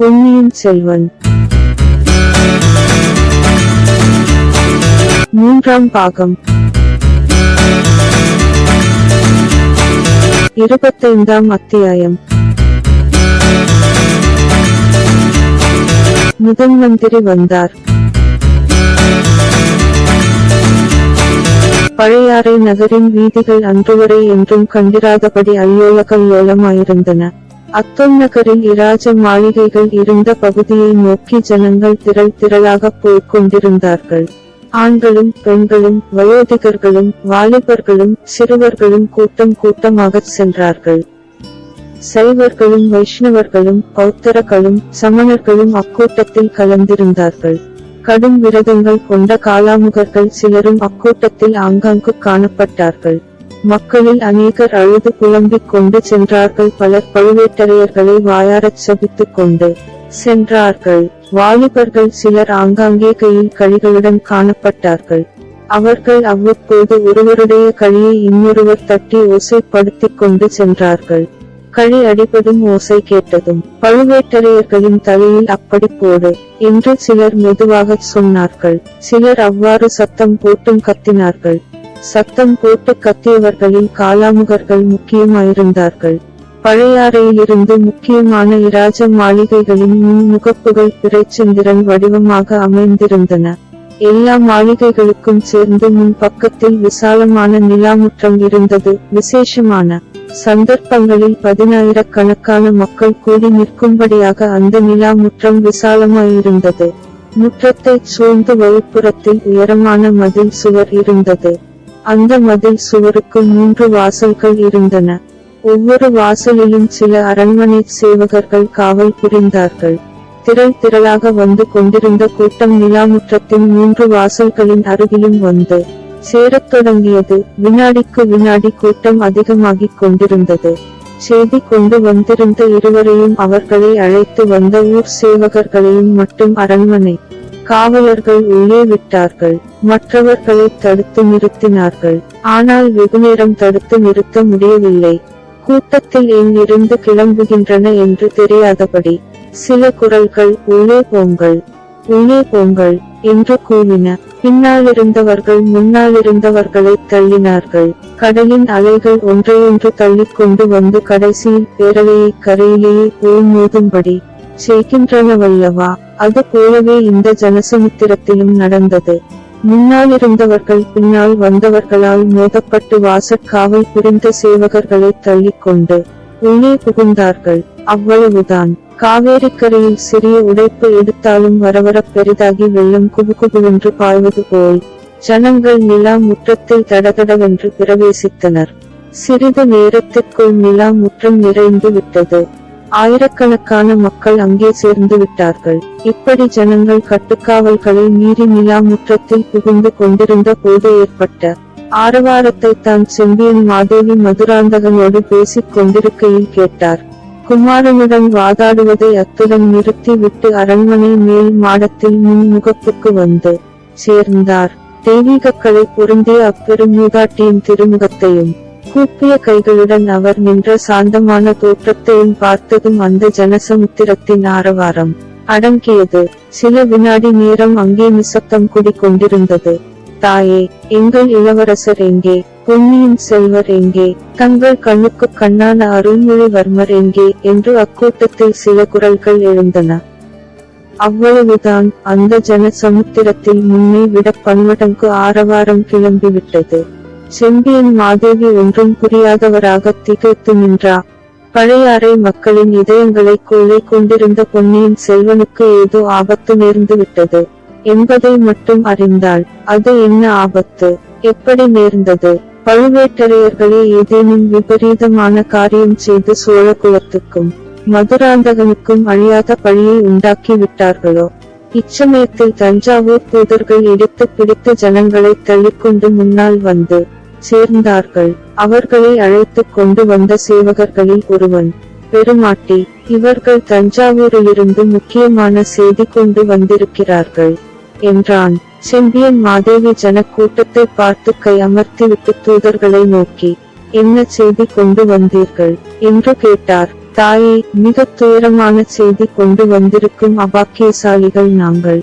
பொன்னியின் செல்வன். மூன்றாம் பாகம். இருபத்தைந்தாம் அத்தியாயம். முதன் மந்திரி வந்தார். பழையாறை நகரின் வீதிகள் அன்றுவரை என்றும் கண்டிராதபடி அல்லோல கல்லோலமாயிருந்தன அக்கம் நகரில் இராஜ மாளிகைகள் இருந்த பகுதியை நோக்கி ஜனங்கள் திரள் திரளாக போய்க் கொண்டிருந்தார்கள் ஆண்களும் பெண்களும் வயோதிகர்களும் வாலிபர்களும் சிறுவர்களும் கூட்டம் கூட்டமாக சென்றார்கள். சைவர்களும் வைஷ்ணவர்களும் பௌத்தர்களும் சமணர்களும் அக்கூட்டத்தில் கலந்திருந்தார்கள். கடும் விரதங்கள் கொண்ட காலாமுகர்கள் சிலரும் அக்கூட்டத்தில் ஆங்காங்கு காணப்பட்டார்கள். மக்களில் அநேகர் அழுது புலம்பிக் கொண்டு சென்றார்கள். பலர் பழுவேட்டரையர்களை வாயாரச் சபித்துக் கொண்டு சென்றார்கள். வாலிபர்கள் சிலர் ஆங்காங்கே கையில் கழிகளுடன் காணப்பட்டார்கள். அவர்கள் அவ்வப்போது ஒருவருடைய கழியை இன்னொருவர் தட்டி ஓசைப்படுத்திக் கொண்டு சென்றார்கள். கழி அடிப்பதும் ஓசை கேட்டதும் பழுவேட்டரையர்களின் தலையில் அப்படி போடு என்று சிலர் மெதுவாகச் சொன்னார்கள். சிலர் அவ்வாறு சத்தம் போட்டும் கத்தினார்கள். சத்தம் போட்டு கத்தியவர்களில் காலாமுகர்கள் முக்கியமாயிருந்தார்கள். பழையாறையிலிருந்து முக்கியமான இராஜ மாளிகைகளின் முன் முகப்புகள் பிறைச்சந்திரன் வடிவமாக அமைந்திருந்தன. எல்லா மாளிகைகளுக்கும் சேர்ந்து முன் பக்கத்தில் விசாலமான நிலாமுற்றம் இருந்தது. விசேஷமான சந்தர்ப்பங்களில் பதினாயிரக்கணக்கான மக்கள் கூடி நிற்கும்படியாக அந்த நிலா முற்றம் விசாலமாயிருந்தது. முற்றத்தை சூழ்ந்து வழிப்புறத்தில் உயரமான மதில் சுவர் இருந்தது. அந்த மதில் சுவருக்கு மூன்று வாசல்கள் இருந்தன. ஒவ்வொரு வாசலிலும் சில அரண்மனை சேவகர்கள் காவல் புரிந்தார்கள். திரள் திரளாக வந்து கொண்டிருந்த கூட்டம் நிலாமுற்றத்தின் மூன்று வாசல்களின் அருகிலும் வந்து சேரத் தொடங்கியது. வினாடிக்கு வினாடி கூட்டம் அதிகமாகிக் கொண்டிருந்தது. செய்தி கொண்டு வந்திருந்த இருவரையும் அவர்களை அழைத்து வந்த ஊர் சேவகர்களையும் மட்டும் அரண்மனை காவலர்கள் உள்ளே விட்டார்கள். மற்றவர்களை தடுத்து நிறுத்தினார்கள். ஆனால் வெகுநேரம் தடுத்து நிறுத்த முடியவில்லை. கூட்டத்தில் எங்கிருந்து கிளம்புகின்றன என்று தெரியாதபடி சில குரல்கள் உள்ளே போங்கள் உள்ளே போங்கள் என்று கூவின. பின்னாலிருந்தவர்கள் முன்னாலிருந்தவர்களை தள்ளினார்கள். கடலின் அலைகள் ஒன்றையொன்று தள்ளிக் கொண்டு வந்து கடைசியில் பேரலையை கரையிலேயே போய் மோதும்படி செய்கின்றனவல்லவா அது போலவே இந்த ஜனசமுத்திரத்திலும் நடந்தது. முன்னாலிருந்தவர்கள் பின்னால் வந்தவர்களால் மோதப்பட்டு வாசற்காவல் புரிந்த சேவகர்களை தள்ளிக்கொண்டு உள்ளே புகுந்தார்கள். அவ்வளவுதான். காவேரிக்கரையில் சிறிய உடைப்பு எடுத்தாலும் வரவரப் பெரிதாகி வெள்ளம் குபுகுபுவென்று பாய்வது போல் ஜனங்கள் நிலா முற்றத்தில் தடதடவென்று பிரவேசித்தனர். சிறிது நேரத்திற்குள் நிலா முற்றம் நிறைந்து விட்டது. ஆயிரக்கணக்கான மக்கள் அங்கே சேர்ந்து விட்டார்கள். இப்படி ஜனங்கள் கட்டுக்காவல்களை மீறி நிலா முற்றத்தில் புகுந்து கொண்டிருந்த போது ஏற்பட்ட ஆரவாரத்தை தான் செம்பியன் மாதேவி மதுராந்தகனோடு பேசிக் கொண்டிருக்கையில் கேட்டார். குமாரனுடன் வாதாடுவதை அத்துடன் நிறுத்தி விட்டு அரண்மனை மேல் மாடத்தில் முன் முகப்புக்கு வந்து சேர்ந்தார். தெய்வீகக்களை பொருந்திய அப்பெரும் மூதாட்டியின் திருமுகத்தையும் கூப்பிய கைகளுடன் அவர் நின்ற சாந்தமான தோற்றத்தையும் பார்த்ததும் அந்த ஜனசமுத்திரத்தின் ஆரவாரம் அடங்கியது. சில வினாடி நேரம் அங்கே நிசப்தம் குடிக்கொண்டிருந்தது தாயே எங்கள் இளவரசர் எங்கே? பொன்னியின் செல்வர் எங்கே? தங்கள் கண்ணுக்கு கண்ணான அருள்மொழிவர்மர் எங்கே? என்று அக்கூட்டத்தில் சில குரல்கள் எழுந்தன. அவ்வளவுதான். அந்த ஜன சமுத்திரத்தில் முன்னே விட பன்மடங்கு ஆரவாரம் கிளம்பிவிட்டது. செம்பியன் மாதேவி ஒன்றும் புரியாதவராக திகைத்து நின்றார் பழையாறை மக்களின் இதயங்களை கொள்ளை கொண்டிருந்த பொன்னியின் செல்வனுக்கு ஏதோ ஆபத்து நேர்ந்து விட்டது. என்பதை மட்டும் அறிந்தாள் அது என்ன ஆபத்து? எப்படி நேர்ந்தது? பழுவேட்டரையர்களே ஏதேனும் விபரீதமான காரியம் செய்து சோழ குலத்துக்கும் மதுராந்தகனுக்கும் அழியாத பழியை உண்டாக்கி விட்டார்களோ? இச்சமயத்தில் தஞ்சாவூர் தூதர்கள் இடித்து பிடித்து ஜனங்களை தள்ளிக்கொண்டு முன்னால் வந்து சேர்ந்தார்கள். அவர்களை அழைத்துக் கொண்டு வந்த சேவகர்களில் ஒருவன் பெருமாட்டி இவர்கள் தஞ்சாவூரிலிருந்து முக்கியமான செய்தி கொண்டு வந்திருக்கிறார்கள் என்றான். செம்பியன் மாதேவி ஜன கூட்டத்தை பார்த்து கை அமர்த்திவிட்டு தூதர்களை நோக்கி என்ன செய்தி கொண்டு வந்தீர்கள்? என்று கேட்டார். தாயே மிக துயரமான செய்தி கொண்டு வந்திருக்கும் அபாக்கியசாலிகள் நாங்கள்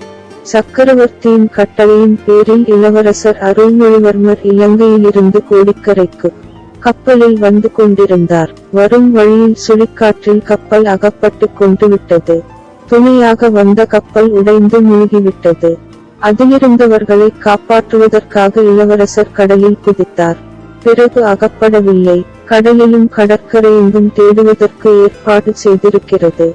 சக்கரவர்த்தியின் கட்டளையின் பேரில் இளவரசர் அருள்மொழிவர்மர் இலங்கையிலிருந்து கோடிக்கரைக்கு கப்பலில் வந்து கொண்டிருந்தார். வரும் வழியில் சுழிக்காற்றில் கப்பல் அகப்பட்டு கொண்டு விட்டது துணையாக வந்த கப்பல் உடைந்து மூழ்கிவிட்டது. அதிலிருந்தவர்களை காப்பாற்றுவதற்காக இளவரசர் கடலில் குதித்தார். பிறகு அகப்படவில்லை. கடலிலும் கடற்கரையெங்கும் தேடுவதற்கு ஏற்பாடு செய்திருக்கிறது.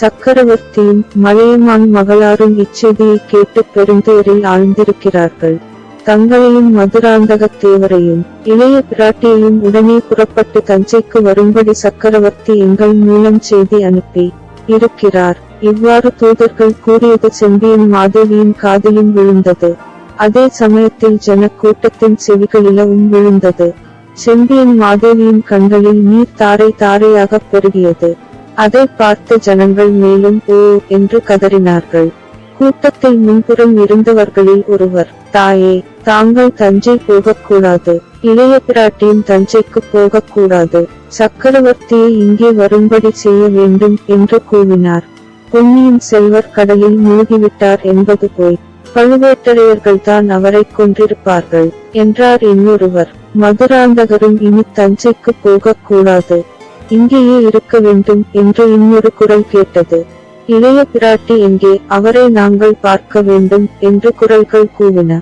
சக்கரவர்த்தியும் மலையமான் மகளாரும் இச்செய்தியை கேட்டு பெருந்துயரில் ஆழ்ந்திருக்கிறார்கள். தங்களையும் மதுராந்தகத் தேவரையும் இளைய பிராட்டியையும் உடனே புறப்பட்டு தஞ்சைக்கு வரும்படி சக்கரவர்த்தி எங்கள் மூலம் செய்தி அனுப்பி இருக்கிறார். இவ்வாறு தூதர்கள் கூறியது செம்பியன் மாதேவியின் காதிலும் விழுந்தது. அதே சமயத்தில் ஜனக்கூட்டத்தின் கூட்டத்தின் விழுந்தது. செம்பியன் மாதேவியின் கண்களில் நீர் தாரை தாரையாக பெருகியது. அதை பார்த்த ஜனங்கள் மேலும் ஓ என்று கதறினார்கள். கூட்டத்தில் முன்புறம் இருந்தவர்களில் ஒருவர் தாயே தாங்கள் தஞ்சை போகக்கூடாது. இளைய பிராட்டியும் தஞ்சைக்கு போகக்கூடாது. சக்கரவர்த்தியை இங்கே வரும்படி செய்ய வேண்டும் என்று கூவினார். பொன்னியின் செல்வர் கடலில் மூழ்கிவிட்டார் என்பது போய். பழுவேட்டரையர்கள் தான் அவரை கொன்றிருப்பார்கள் என்றார் இன்னொருவர். மதுராந்தகரும் இனி தஞ்சைக்கு போகக்கூடாது. இங்கேயே இருக்க வேண்டும் என்று இன்னொரு குரல் கேட்டது. இளைய பிராட்டி எங்கே அவரை நாங்கள் பார்க்க வேண்டும் என்று குரல்கள் கூவின.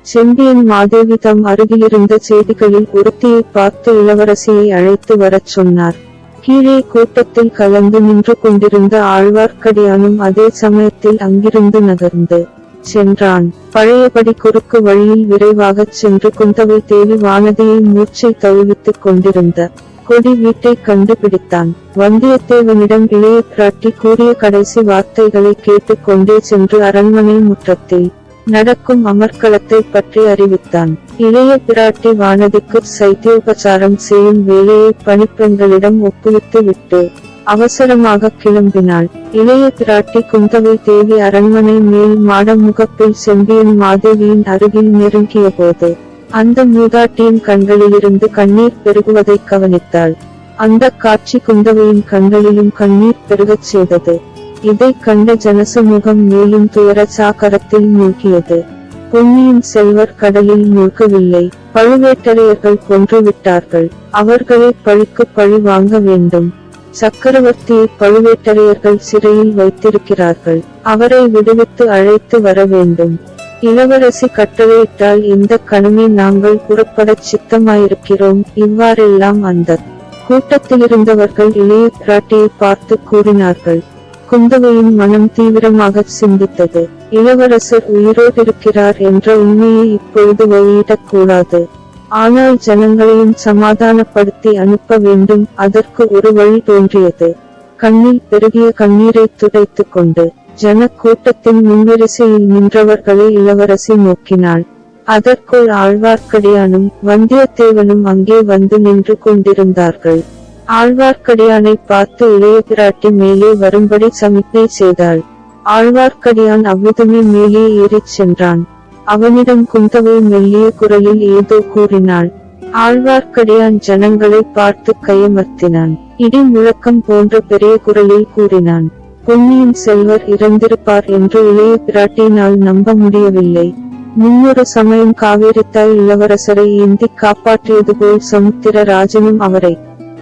செம்பியன் மாதேவி தம் அருகிலிருந்த செய்திகளில் ஒருத்தியை பார்த்து இளவரசியை அழைத்து வரச் சொன்னார். கீழே கூட்டத்தில் கலந்து நின்று கொண்டிருந்த ஆழ்வார்க்கடியானும் அதே சமயத்தில் அங்கிருந்து நகர்ந்து சென்றான். பழையபடி குறுக்கு வழியில் விரைவாகச் சென்று குந்தவை தேவி வானதியை மூச்சை தழுவித்துக் கொண்டிருந்த கொடி வீட்டை கண்டுபிடித்தான். வந்தியத்தேவனிடம் இளைய பிராட்டி கூறிய கடைசி வார்த்தைகளை கேட்டுக் கொண்டே சென்று அரண்மனை முற்றத்தில் நடக்கும் அமர்க்களத்தை பற்றி அறிவித்தான். இளைய பிராட்டி வானதிக்கு சைத்தியோபச்சாரம் செய்யும் வேலையை பணிப்பெண்களிடம் ஒப்புவித்து விட்டு அவசரமாக கிளம்பினாள். இளைய பிராட்டி குந்தவை தேவி அரண்மனை மேல் மாட முகப்பில் செம்பியன் மாதேவியின் அருகில் நெருங்கிய போது அந்த மூதாட்டியின் கண்களிலிருந்து கண்ணீர் பெருகுவதை கவனித்தாள். அந்த காட்சி குந்தவையின் கண்களிலும் கண்ணீர் பெருகச் செய்தது. இதை கண்ட ஜனசமூகம் மேலும் துயர சாக்கரத்தில் மூழ்கியது. பொன்னியின் செல்வர் கடலில் மூழ்கவில்லை. பழுவேட்டரையர்கள் கொன்று விட்டார்கள். அவர்களை பழிக்கு பழி வாங்க வேண்டும். சக்கரவர்த்தியை பழுவேட்டரையர்கள் சிறையில் வைத்திருக்கிறார்கள். அவரை விடுவித்து அழைத்து வர வேண்டும். இளவரசி கட்டளையிட்டால் இந்த கணமே நாங்கள் புறப்படச் சித்தமாயிருக்கிறோம். இவ்வாறெல்லாம் அந்த கூட்டத்திலிருந்தவர்கள் இளைய பிராட்டியை பார்த்து கூறினார்கள். குந்தவையின் மனம் தீவிரமாக சிந்தித்தது. இளவரசர் உயிரோடிருக்கிறார் என்ற உண்மையை இப்பொழுது வெளியிடக்கூடாது. ஆனால் ஜனங்களையும் சமாதானப்படுத்தி அனுப்ப வேண்டும். அதற்கு ஒரு வழி தோன்றியது. கண்ணில் பெருகிய கண்ணீரை துடைத்துக் கொண்டு ஜனக் கூட்டத்தின் முன்வரிசையில் நின்றவர்களை இளவரசி நோக்கினாள். அதற்குள் ஆழ்வார்க்கடியானும் வந்தியத்தேவனும் அங்கே வந்து நின்று கொண்டிருந்தார்கள். ஆழ்வார்க்கடியானை பார்த்து இளைய பிராட்டி மேலே வரும்படி சமிக்ஞை செய்தாள். ஆழ்வார்க்கடியான் அவ்விதமே மேலே ஏறிச் சென்றான். அவனிடம் குந்தவை மெல்லிய குரலில் ஏதோ கூறினாள். ஆழ்வார்க்கடியான் ஜனங்களை பார்த்து கையமர்த்தினான். இடி முழக்கம் போன்ற பெரிய குரலில் கூறினான். பொன்னியின் செல்வர் இறந்திருப்பார் என்று இளைய பிராட்டியினால் நம்ப முடியவில்லை. முன்னொரு சமயம் காவேரித்தாய் இளவரசரை ஏந்தி காப்பாற்றியது போல் சமுத்திர ராஜனும் அவரை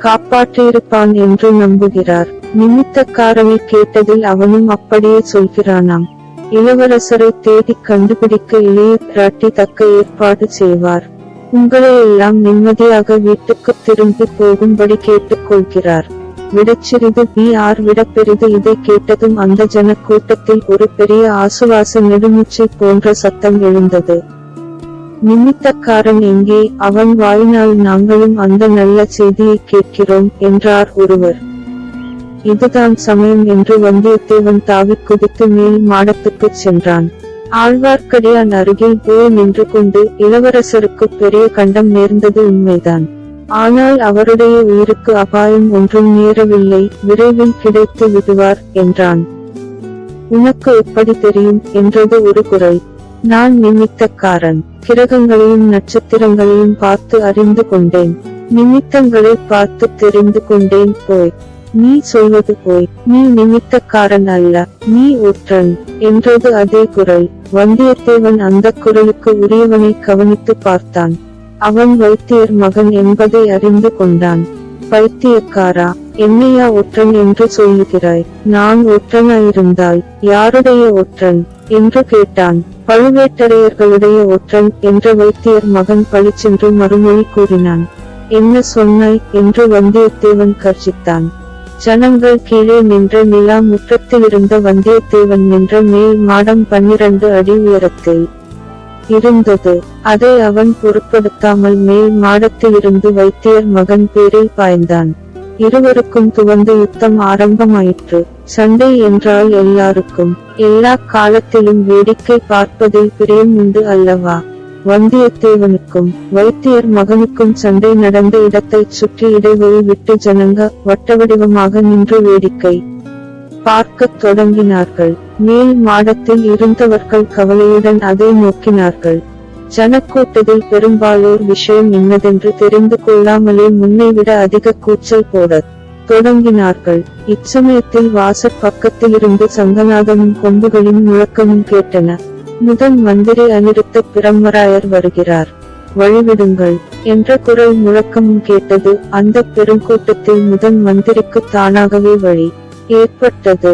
காப்பாற்றியிருப்பான் என்று நம்புகிறார். நிமித்தக்காரனை கேட்டதில் அவனும் அப்படியே சொல்கிறானாம். இளவரசரை தேடி கண்டுபிடிக்க இளைய பிராட்டி தக்க ஏற்பாடு செய்வார். உங்களை எல்லாம் நிம்மதியாக வீட்டுக்கு திரும்பி போகும்படி கேட்டுக்கொள்கிறார் விடச்சிறிது பி ஆர் விடப்பெரிது இதை கேட்டதும் அந்த ஜன கூட்டத்தில் ஒரு பெரிய ஆசுவாச நெடுமுச்சை போன்ற சத்தம் எழுந்தது. நிமித்தக்காரன் எங்கே? அவன் வாயினால் நாங்களும் அந்த நல்ல செய்தியை கேட்கிறோம் என்றார் ஒருவர். இதுதான் சமயம் என்று வந்தியத்தேவன் தாவி குதித்து மேல் மாடத்துக்குச் சென்றான். ஆழ்வார்க்கடியான் அருகில் போய் நின்று கொண்டு இளவரசருக்கு பெரிய கண்டம் நேர்ந்தது உண்மைதான். ஆனால் அவருடைய உயிருக்கு அபாயம் ஒன்றும் நேரவில்லை விரைவில் கிடைத்து விடுவார் என்றான். உனக்கு எப்படி தெரியும் என்றது ஒரு குரல். நான் நிமித்தக்காரன். கிரகங்களையும் நட்சத்திரங்களையும் பார்த்து அறிந்து கொண்டேன். நிமித்தங்களை பார்த்து தெரிந்து கொண்டேன் போய். நீ சொல்வது போய். நீ நிமித்தக்காரன் அல்ல. நீ ஒற்றன் என்றது அதே குரல். வந்தியத்தேவன் அந்த குரலுக்கு உரியவனை கவனித்து பார்த்தான். அவன் வைத்தியர் மகன் என்பதை அறிந்து கொண்டான். பைத்தியக்காரா என்னையா ஒற்றன் என்று சொல்லுகிறாய்? நான் ஒற்றனாயிருந்தால் யாருடைய ஒற்றன்? என்று கேட்டான். பழுவேட்டரையர்களுடைய ஒற்றன் என்ற வைத்தியர் மகன் பழிச்சென்று மறுமொழி கூறினான். என்ன சொன்னாய்? என்று வந்தியத்தேவன் கர்ஜித்தான். ஜனங்கள் கீழே நின்ற நிலா முற்றத்திலிருந்த வந்தியத்தேவன் நின்ற மேல் மாடம் பன்னிரண்டு அடி உயரத்தில் இருந்தது. அதை அவன் பொருட்படுத்தாமல் மேல் மாடத்திலிருந்து வைத்தியர் மகன் பேரில் பாய்ந்தான். இருவருக்கும் துவந்த யுத்தம் ஆரம்பமாயிற்று. சண்டை என்றால் எல்லாருக்கும். எல்லா காலத்திலும் வேடிக்கை பார்ப்பதில் பிரியம் உண்டு அல்லவா? வந்தியத்தேவனுக்கும் வைத்தியர் மகனுக்கும் சண்டை நடந்த இடத்தைச் சுற்றி இடைவெளி விட்டு ஜனங்க வட்டவடிவமாக நின்று வேடிக்கை பார்க்கத் தொடங்கினார்கள். மேல் மாடத்தில் இருந்தவர்கள் கவலையுடன் அதை நோக்கினார்கள். ஜனக்கூட்டத்தில் பெரும்பாலோர் விஷயம் என்னதென்று தெரிந்து கொள்ளாமலே முன்னை விட அதிக கூச்சல் போடத் தொடங்கினார்கள். இச்சமயத்தில் வாசற் பக்கத்திலிருந்து சங்கநாதமும் கொம்புகளின் முழக்கமும் கேட்டன. முதன் மந்திரி அனிருத்த பிரம்மராயர் வருகிறார். வழிவிடுங்கள் என்ற குரல் முழக்கமும் கேட்டது. அந்த பெருங்கூட்டத்தில் முதன் மந்திரிக்கு தானாகவே வழி ஏற்பட்டது.